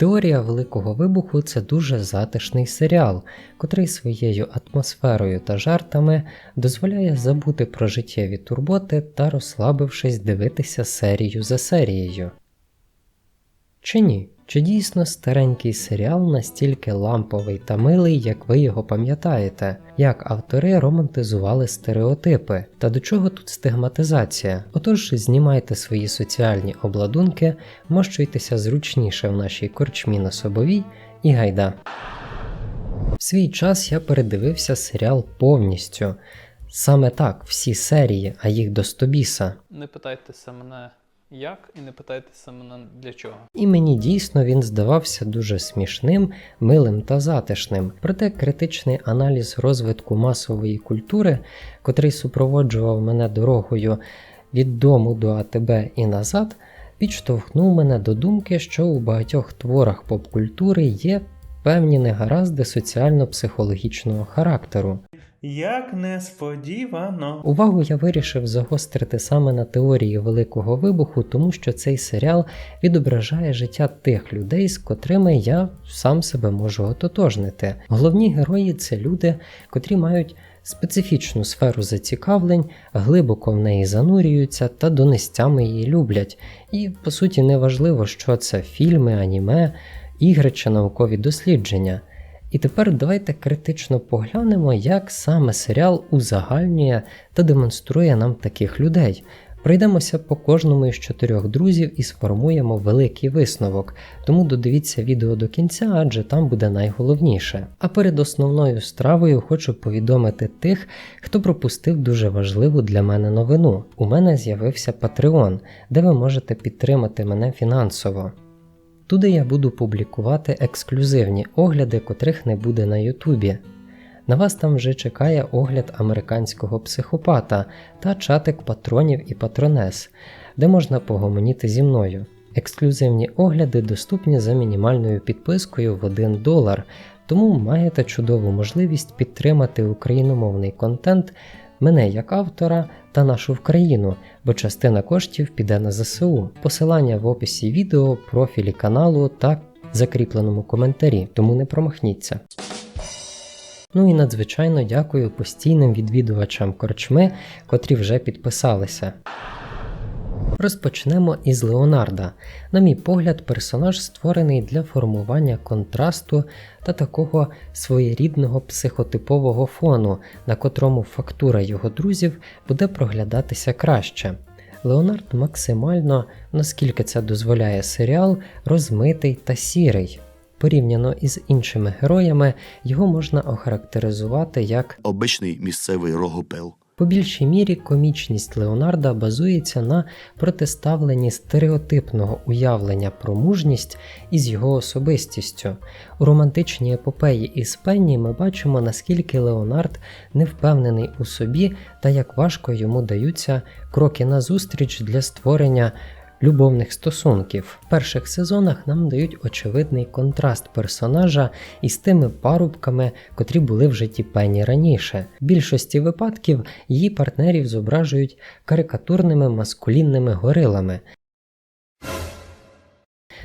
Теорія Великого Вибуху це дуже затишний серіал, котрий своєю атмосферою та жартами дозволяє забути про життєві турботи та, розслабившись, дивитися серію за серією. Чи ні? Чи дійсно старенький серіал настільки ламповий та милий, як ви його пам'ятаєте? Як автори романтизували стереотипи? Та до чого тут стигматизація? Отож, знімайте свої соціальні обладунки, мощуйтеся зручніше в нашій корчмі на собовій і гайда. В свій час я передивився серіал повністю. Саме так, всі серії, а їх до стобіса. Не питайтеся мене як і не питайтеся мене для чого. І мені дійсно він здавався дуже смішним, милим та затишним. Проте критичний аналіз розвитку масової культури, котрий супроводжував мене дорогою від дому до АТБ і назад, підштовхнув мене до думки, що у багатьох творах поп-культури є певні негаразди соціально-психологічного характеру. Як несподівано. Увагу я вирішив загострити саме на теорії Великого вибуху, тому що цей серіал відображає життя тих людей, з котрими я сам себе можу ототожнити. Головні герої це люди, котрі мають специфічну сферу зацікавлень, глибоко в неї занурюються та донестями її люблять. І по суті неважливо, що це фільми, аніме, ігри чи наукові дослідження. І тепер давайте критично поглянемо, як саме серіал узагальнює та демонструє нам таких людей. Пройдемося по кожному із чотирьох друзів і сформуємо великий висновок, тому додивіться відео до кінця, адже там буде найголовніше. А перед основною стравою хочу повідомити тих, хто пропустив дуже важливу для мене новину. У мене з'явився Patreon, де ви можете підтримати мене фінансово. Туди я буду публікувати ексклюзивні огляди, котрих не буде на Ютубі. На вас там вже чекає огляд американського психопата та чатик патронів і патронес, де можна погомоніти зі мною. Ексклюзивні огляди доступні за мінімальною підпискою в 1 долар, тому маєте чудову можливість підтримати україномовний контент мене як автора та нашу Вкраїну, бо частина коштів піде на ЗСУ. Посилання в описі відео, профілі каналу та закріпленому коментарі, тому не промахніться. Ну і надзвичайно дякую постійним відвідувачам корчми, котрі вже підписалися. Розпочнемо із Леонарда. На мій погляд, персонаж створений для формування контрасту та такого своєрідного психотипового фону, на котрому фактура його друзів буде проглядатися краще. Леонард максимально, наскільки це дозволяє серіал, розмитий та сірий. Порівняно із іншими героями, його можна охарактеризувати як обичний місцевий рогопел. По більшій мірі комічність Леонарда базується на протиставленні стереотипного уявлення про мужність із його особистістю. У романтичній епопеї із Пенні ми бачимо, наскільки Леонард не впевнений у собі та як важко йому даються кроки назустріч для створення любовних стосунків. В перших сезонах нам дають очевидний контраст персонажа із тими парубками, котрі були в житті Пенні раніше. В більшості випадків її партнерів зображують карикатурними маскулінними горилами.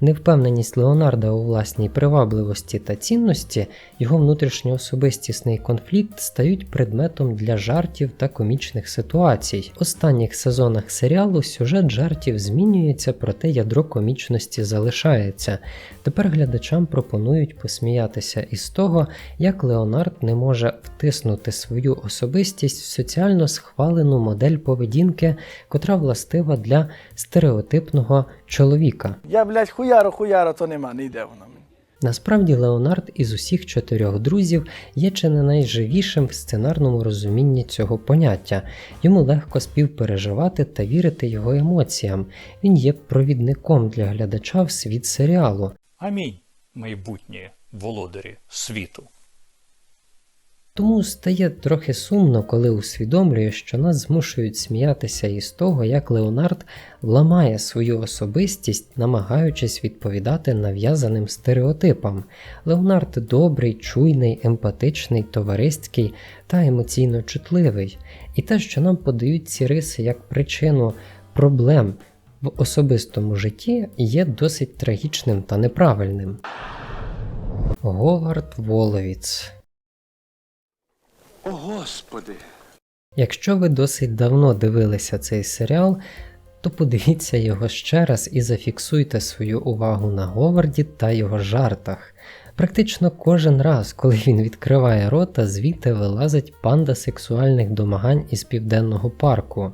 Невпевненість Леонарда у власній привабливості та цінності, його внутрішньоособистісний конфлікт стають предметом для жартів та комічних ситуацій. В останніх сезонах серіалу сюжет жартів змінюється, проте ядро комічності залишається. Тепер глядачам пропонують посміятися із того, як Леонард не може втиснути свою особистість в соціально схвалену модель поведінки, котра властива для стереотипного чоловіка. Я, блядь, хуяро, хуяро, то нема, не йде вона мені. Насправді Леонард із усіх чотирьох друзів є чи не найживішим в сценарному розумінні цього поняття. Йому легко співпереживати та вірити його емоціям. Він є провідником для глядача в світ серіалу. Амінь, майбутні володарі світу. Тому стає трохи сумно, коли усвідомлює, що нас змушують сміятися із того, як Леонард ламає свою особистість, намагаючись відповідати нав'язаним стереотипам. Леонард добрий, чуйний, емпатичний, товариський та емоційно чутливий. І те, що нам подають ці риси як причину проблем в особистому житті є досить трагічним та неправильним. Говард Воловіц Господи! Якщо ви досить давно дивилися цей серіал, то подивіться його ще раз і зафіксуйте свою увагу на Говарді та його жартах. Практично кожен раз, коли він відкриває рота, звідти вилазить панда сексуальних домагань із південного парку.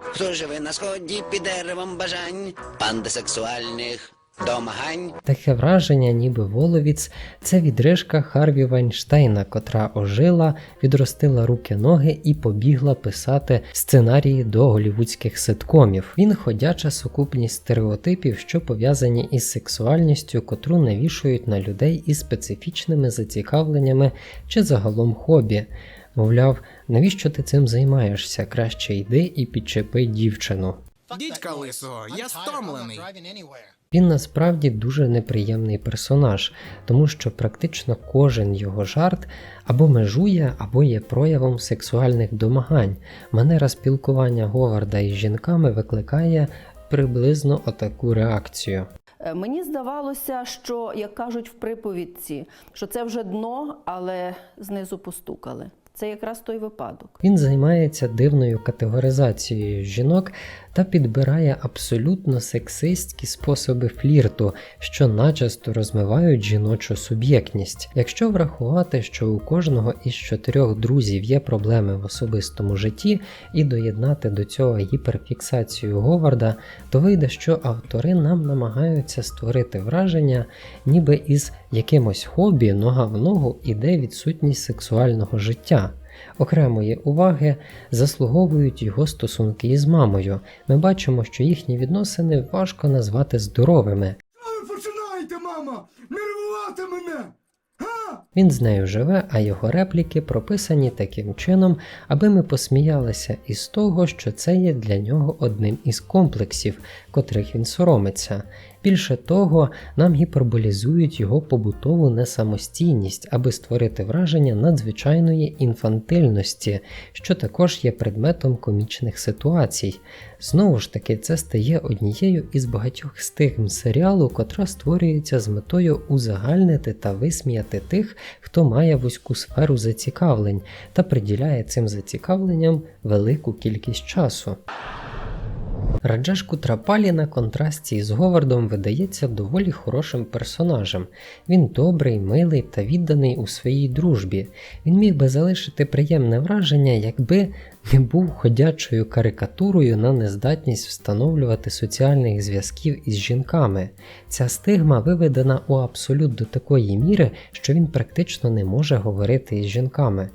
Хто живе на сході під деревом бажань, панда сексуальних домагань. Таке враження, ніби Воловіц це відрижка Харві Вайнштейна, котра ожила, відростила руки ноги і побігла писати сценарії до голівудських ситкомів. Він ходяча сукупність стереотипів, що пов'язані із сексуальністю, котру навішують на людей із специфічними зацікавленнями чи загалом хобі. Мовляв, навіщо ти цим займаєшся? Краще йди і підчепи дівчину. Дідька лисого, я стомлений. Він насправді дуже неприємний персонаж, тому що практично кожен його жарт або межує, або є проявом сексуальних домагань. Манера спілкування Говарда із жінками викликає приблизно отаку реакцію. Е, Мені здавалося, що, як кажуть в приповідці, що це вже дно, але знизу постукали. Це якраз той випадок. Він займається дивною категоризацією жінок та підбирає абсолютно сексистські способи флірту, що начисто розмивають жіночу суб'єктність. Якщо врахувати, що у кожного із чотирьох друзів є проблеми в особистому житті, і доєднати до цього гіперфіксацію Говарда, то вийде, що автори нам намагаються створити враження, ніби із якимось хобі нога в ногу іде відсутність сексуального життя. Окремої уваги заслуговують його стосунки із мамою. Ми бачимо, що їхні відносини важко назвати здоровими. Ви починаєте, мама! Нервувати мене! Га? Він з нею живе, а його репліки прописані таким чином, аби ми посміялися із того, що це є для нього одним із комплексів, котрих він соромиться. Більше того, нам гіперболізують його побутову несамостійність, аби створити враження надзвичайної інфантильності, що також є предметом комічних ситуацій. Знову ж таки, це стає однією із багатьох стигм серіалу, котра створюється з метою узагальнити та висміяти тих, хто має вузьку сферу зацікавлень та приділяє цим зацікавленням велику кількість часу. Раджеш Кутрапалі на контрасті з Говардом видається доволі хорошим персонажем. Він добрий, милий та відданий у своїй дружбі. Він міг би залишити приємне враження, якби не був ходячою карикатурою на нездатність встановлювати соціальних зв'язків із жінками. Ця стигма виведена у абсолют до такої міри, що він практично не може говорити із жінками.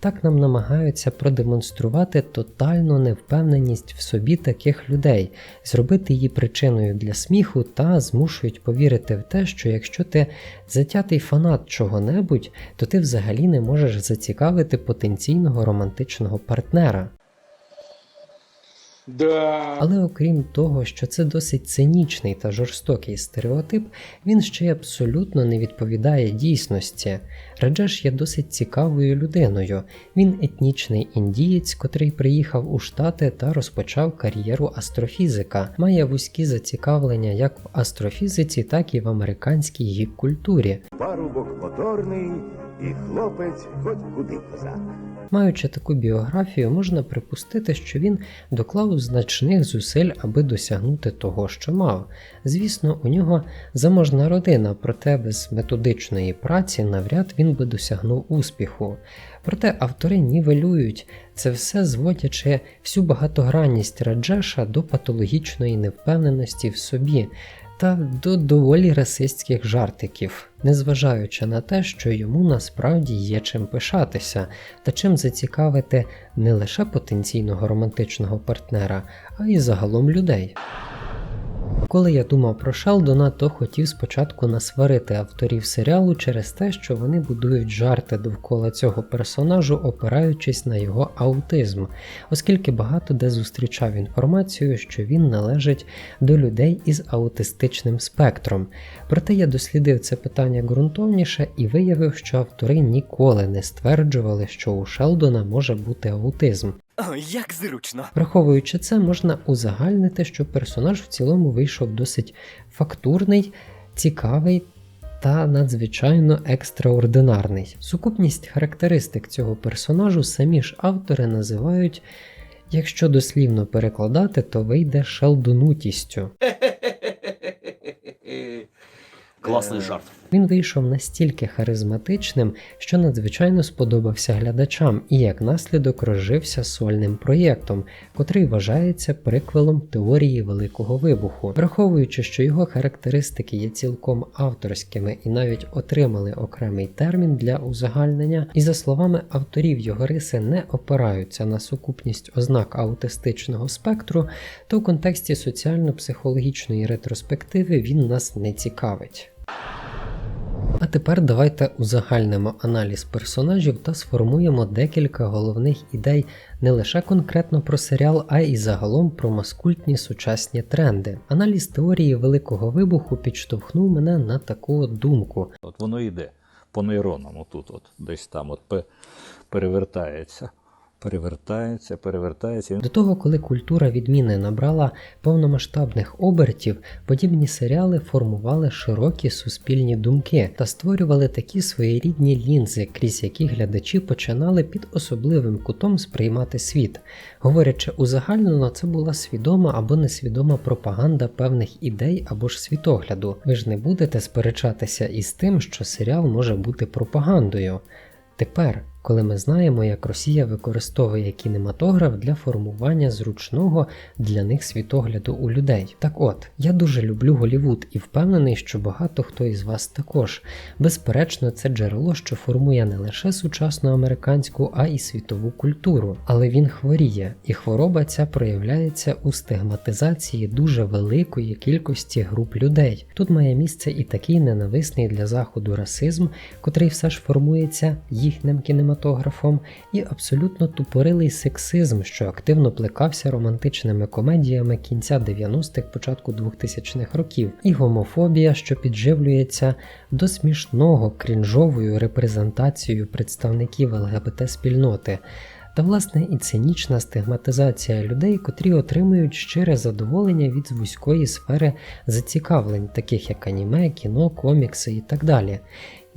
Так нам намагаються продемонструвати тотальну невпевненість в собі таких людей, зробити її причиною для сміху та змушують повірити в те, що якщо ти затятий фанат чого-небудь, то ти взагалі не можеш зацікавити потенційного романтичного партнера. Да. Але окрім того, що це досить цинічний та жорстокий стереотип, він ще й абсолютно не відповідає дійсності. Раджеш є досить цікавою людиною. Він етнічний індієць, котрий приїхав у Штати та розпочав кар'єру астрофізика, має вузькі зацікавлення як в астрофізиці, так і в американській гік-культурі. Парубок моторний і хлопець хоч куди козак. Маючи таку біографію, можна припустити, що він доклав значних зусиль, аби досягнути того, що мав. Звісно, у нього заможна родина, проте без методичної праці навряд він би досягнув успіху. Проте автори нівелюють це все зводячи всю багатогранність Раджеша до патологічної невпевненості в собі та до доволі расистських жартиків, незважаючи на те, що йому насправді є чим пишатися та чим зацікавити не лише потенційного романтичного партнера, а й загалом людей. Коли я думав про Шелдона, то хотів спочатку насварити авторів серіалу через те, що вони будують жарти довкола цього персонажу, опираючись на його аутизм, оскільки багато де зустрічав інформацію, що він належить до людей із аутистичним спектром. Проте я дослідив це питання ґрунтовніше і виявив, що автори ніколи не стверджували, що у Шелдона може бути аутизм. Як зручно. Враховуючи це, можна узагальнити, що персонаж в цілому вийшов досить фактурний, цікавий та надзвичайно екстраординарний. Сукупність характеристик цього персонажу самі ж автори називають, якщо дослівно перекладати, то вийде шелдонутістю. Класний жарт. Він вийшов настільки харизматичним, що надзвичайно сподобався глядачам і як наслідок розжився сольним проєктом, котрий вважається приквелом теорії Великого вибуху. Враховуючи, що його характеристики є цілком авторськими і навіть отримали окремий термін для узагальнення, і за словами авторів його риси не опираються на сукупність ознак аутистичного спектру, то в контексті соціально-психологічної ретроспективи він нас не цікавить. А тепер давайте узагальнимо аналіз персонажів та сформуємо декілька головних ідей не лише конкретно про серіал, а й загалом про маскультні сучасні тренди. Аналіз теорії Великого вибуху підштовхнув мене на таку думку. От воно йде по нейронам, отут, от, десь там от перевертається, перевертається, перевертається. До того, коли культура відміни набрала повномасштабних обертів, подібні серіали формували широкі суспільні думки та створювали такі своєрідні лінзи, крізь які глядачі починали під особливим кутом сприймати світ. Говорячи узагальнено, це була свідома або несвідома пропаганда певних ідей або ж світогляду. Ви ж не будете сперечатися із тим, що серіал може бути пропагандою. Тепер, коли ми знаємо, як Росія використовує кінематограф для формування зручного для них світогляду у людей. Так от, я дуже люблю Голівуд і впевнений, що багато хто із вас також. Безперечно, це джерело, що формує не лише сучасну американську, а й світову культуру. Але він хворіє, і хвороба ця проявляється у стигматизації дуже великої кількості груп людей. Тут має місце і такий ненависний для заходу расизм, котрий все ж формується їхнім кінематографом, і абсолютно тупорилий сексизм, що активно плекався романтичними комедіями кінця 90-х, початку 2000-х років, і гомофобія, що підживлюється до смішного крінжовою репрезентацією представників ЛГБТ-спільноти. Та власне і цинічна стигматизація людей, котрі отримують щире задоволення від вузької сфери зацікавлень, таких як аніме, кіно, комікси і так далі.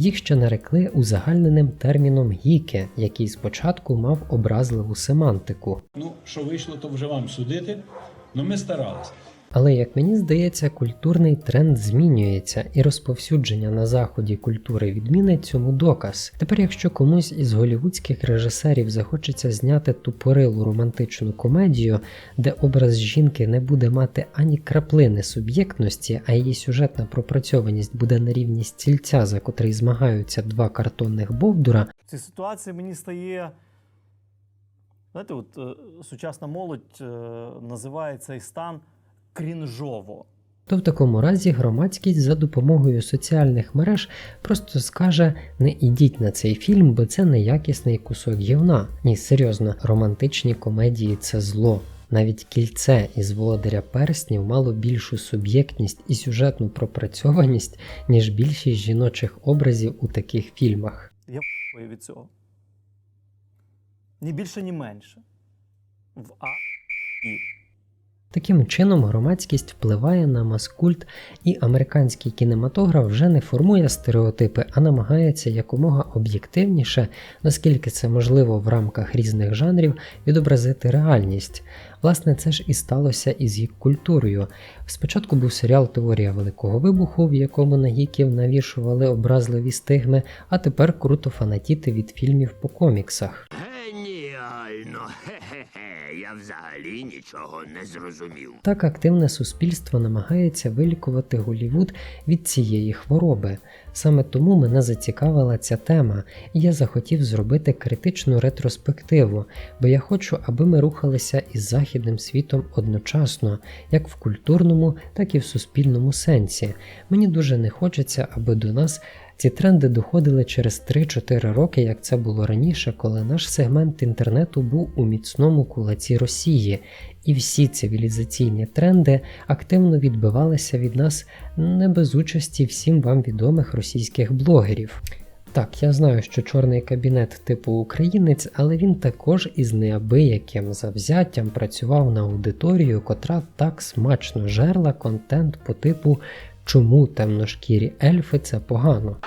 Їх ще нарекли узагальненим терміном гіке, який спочатку мав образливу семантику. Ну, що вийшло, то вже вам судити. Ну ми старалися. Але як мені здається, культурний тренд змінюється, і розповсюдження на заході культури відміни цьому доказ. Тепер, якщо комусь із голівудських режисерів захочеться зняти тупорилу романтичну комедію, де образ жінки не буде мати ані краплини суб'єктності, а її сюжетна пропрацьованість буде на рівні стільця, за котрий змагаються два картонних бовдура, Ця ситуація мені стає. Знаєте, от е, сучасна молодь е, називає цей стан крінжово. то в такому разі громадськість за допомогою соціальних мереж просто скаже: не ідіть на цей фільм, бо це неякісний кусок гівна. Ні, серйозно, романтичні комедії це зло. Навіть кільце із володаря перснів мало більшу суб'єктність і сюжетну пропрацьованість, ніж більшість жіночих образів у таких фільмах. Я від цього. Ні більше, ні менше. В А і. Таким чином, громадськість впливає на маскульт, і американський кінематограф вже не формує стереотипи, а намагається якомога об'єктивніше, наскільки це можливо в рамках різних жанрів, відобразити реальність. Власне, це ж і сталося із їх культурою. Спочатку був серіал Теорія Великого Вибуху, в якому на гіків навішували образливі стигми, а тепер круто фанатіти від фільмів по коміксах. Я взагалі нічого не зрозумів. Так активне суспільство намагається вилікувати Голівуд від цієї хвороби. Саме тому мене зацікавила ця тема, і я захотів зробити критичну ретроспективу, бо я хочу, аби ми рухалися із західним світом одночасно, як в культурному, так і в суспільному сенсі. Мені дуже не хочеться, аби до нас ці тренди доходили через 3-4 роки, як це було раніше, коли наш сегмент інтернету був у міцному кулаці Росії, і всі цивілізаційні тренди активно відбивалися від нас не без участі всім вам відомих російських блогерів. Так, я знаю, що чорний кабінет типу українець, але він також із неабияким завзяттям працював на аудиторію, котра так смачно жерла контент по типу Чому темношкірі ельфи це погано.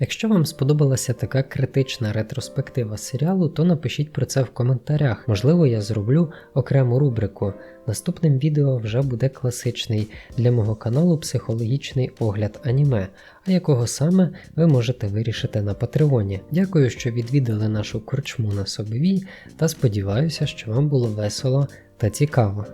Якщо вам сподобалася така критична ретроспектива серіалу, то напишіть про це в коментарях. Можливо, я зроблю окрему рубрику. Наступним відео вже буде класичний для мого каналу психологічний огляд аніме, а якого саме ви можете вирішити на Патреоні. Дякую, що відвідали нашу корчму на Собовій, та сподіваюся, що вам було весело та цікаво.